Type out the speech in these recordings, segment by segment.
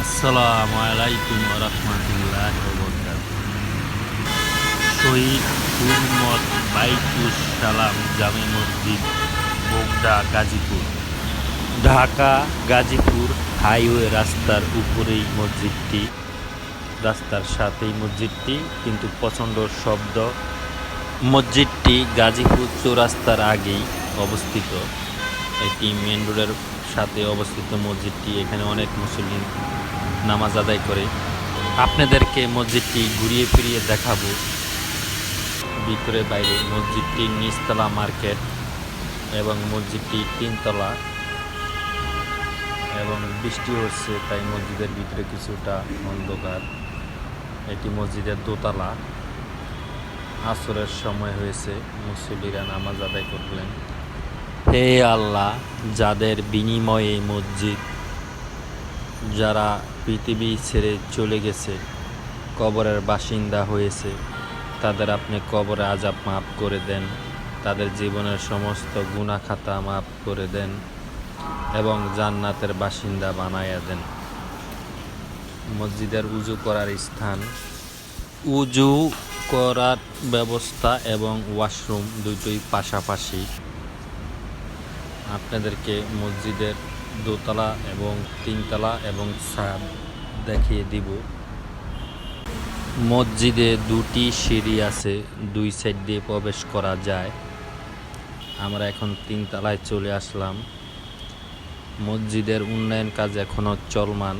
আসসালামু আলাইকুম রহমতুল্লাহ শহীদ হুরমত বাইতুস সালাম জামে মসজিদ বোগদা গাজীপুর। ঢাকা, গাজীপুর হাইওয়ে রাস্তার উপরেই মসজিদটি, রাস্তার সাথেই মসজিদটি, কিন্তু প্রচণ্ড শব্দ মসজিদটি গাজীপুর চৌরাস্তার আগেই অবস্থিত। এটি মেন রোডের সাথে অবস্থিত মসজিদটি এখানে অনেক মুসলিম নামাজ আদায় করে। আপনাদেরকে মসজিদটি ঘুরিয়ে ফিরিয়ে দেখাবো। ভিতরে বাইরে মসজিদটি নিচতলা মার্কেট এবং মসজিদটি তিনতলা এবং বৃষ্টি হচ্ছে, তাই মসজিদের ভিতরে কিছুটা অন্ধকার। এটি মসজিদের দোতলা। আসরের সময় হয়েছে, মুসল্লিরা নামাজ আদায় করলেন। হে আল্লাহ, যাদের বিনিময়ে মসজিদ, যারা পৃথিবী ছেড়ে চলে গেছে, কবরের বাসিন্দা হয়েছে, তাদের আপনি কবরে আজাব মাফ করে দেন, তাদের জীবনের সমস্ত গুণাখাতা মাফ করে দেন এবং জান্নাতের বাসিন্দা বানাইয়া দেন। মসজিদের উজু করার স্থান উজু করার ব্যবস্থা এবং ওয়াশরুম দুটোই পাশাপাশি। আপনাদেরকে মসজিদের দোতলা এবং তিনতলা এবং ছাদ দেখিয়ে দিব। মসজিদে দুটি সিঁড়ি আছে, দুই সাইড দিয়ে প্রবেশ করা যায়। আমরা এখন তিনতলায় চলে আসলাম। মসজিদের উন্নয়ন কাজ এখনও চলমান।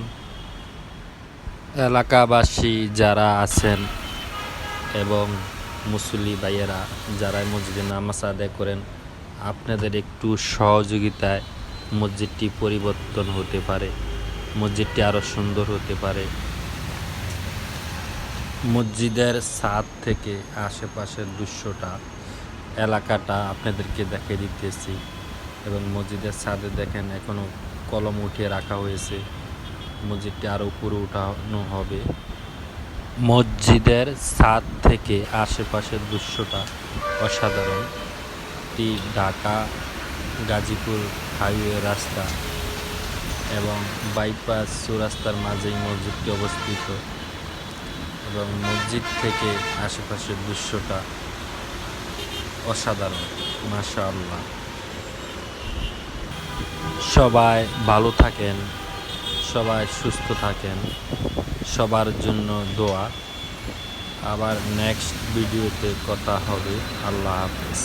এলাকাবাসী যারা আছেন এবং মুসলি ভাইয়েরা যারা মসজিদে নামাজ আদায় করেন আপনাদের একটু সহযোগিতায় মসজিদটি পরিবর্তন হতে পারে, মসজিদটি আরও সুন্দর হতে পারে। মসজিদের ছাদ থেকে আশেপাশের দৃশ্যটা, এলাকাটা আপনাদেরকে দেখে দিতেছি। এবং মসজিদের ছাদে দেখেন এখনও কলম উঠিয়ে রাখা হয়েছে। মসজিদটি আরও উপরে উঠানো হবে। মসজিদের ছাদ থেকে আশেপাশের দৃশ্যটা অসাধারণ। এটি ঢাকা, গাজীপুর হাইওয়ে রাস্তা এবং বাইপাস চৌরাস্তার মাঝেই মসজিদটি অবস্থিত এবং মসজিদ থেকে আশেপাশের দৃশ্যটা অসাধারণ মাশা আল্লাহ সবাই ভালো থাকেন, সবাই সুস্থ থাকেন, সবার জন্য দোয়া। আবার নেক্সট ভিডিওতে কথা হবে। আল্লাহ হাফেজ।